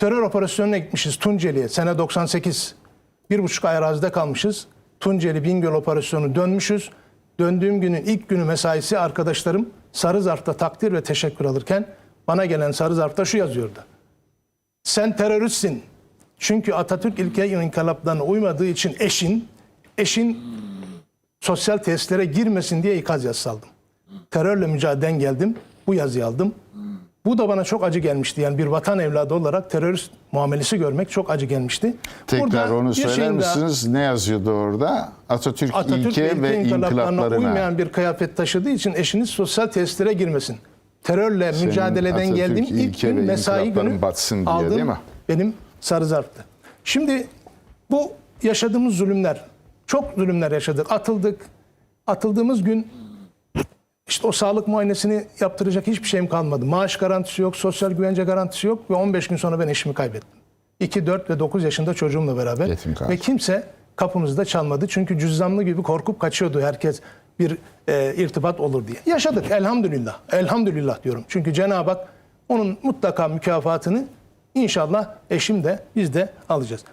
Terör operasyonuna gitmişiz Tunceli'ye sene 98. Bir buçuk ay arazide kalmışız. Tunceli Bingöl operasyonu dönmüşüz. Döndüğüm günün ilk günü mesaisi arkadaşlarım sarı zarfta takdir ve teşekkür alırken bana gelen sarı zarfta şu yazıyordu. Sen teröristsin. Çünkü Atatürk ilke inkılaplarına uymadığı için eşin, eşin sosyal tesislere girmesin diye ikaz yazısı aldım. Terörle mücadeleden geldim. Bu yazıyı aldım. Bu da bana çok acı gelmişti. Yani bir vatan evladı olarak terörist muamelesi görmek çok acı gelmişti. Tekrar Burada onu söyler daha- misiniz? Ne yazıyordu orada? Atatürk, Atatürk ilke ilke ve inkılaplarına uymayan bir kıyafet taşıdığı için eşiniz sosyal tesislere girmesin. Terörle mücadeleden Atatürk geldiğim ilk gün mesai günü batsın diye, aldığım değil mi? benim sarı zarftı. Şimdi bu yaşadığımız zulümler, çok zulümler yaşadık. Atıldık. Atıldığımız gün işte o sağlık muayenesini yaptıracak hiçbir şeyim kalmadı. Maaş garantisi yok, sosyal güvence garantisi yok ve 15 gün sonra ben eşimi kaybettim. 2, 4 ve 9 yaşında çocuğumla beraber. Yetim kaldı. Ve kimse kapımızda çalmadı. Çünkü cüzdanlı gibi korkup kaçıyordu herkes bir e, irtibat olur diye. Yaşadık elhamdülillah. Elhamdülillah diyorum. Çünkü Cenab-ı Hak onun mutlaka mükafatını inşallah eşim de biz de alacağız.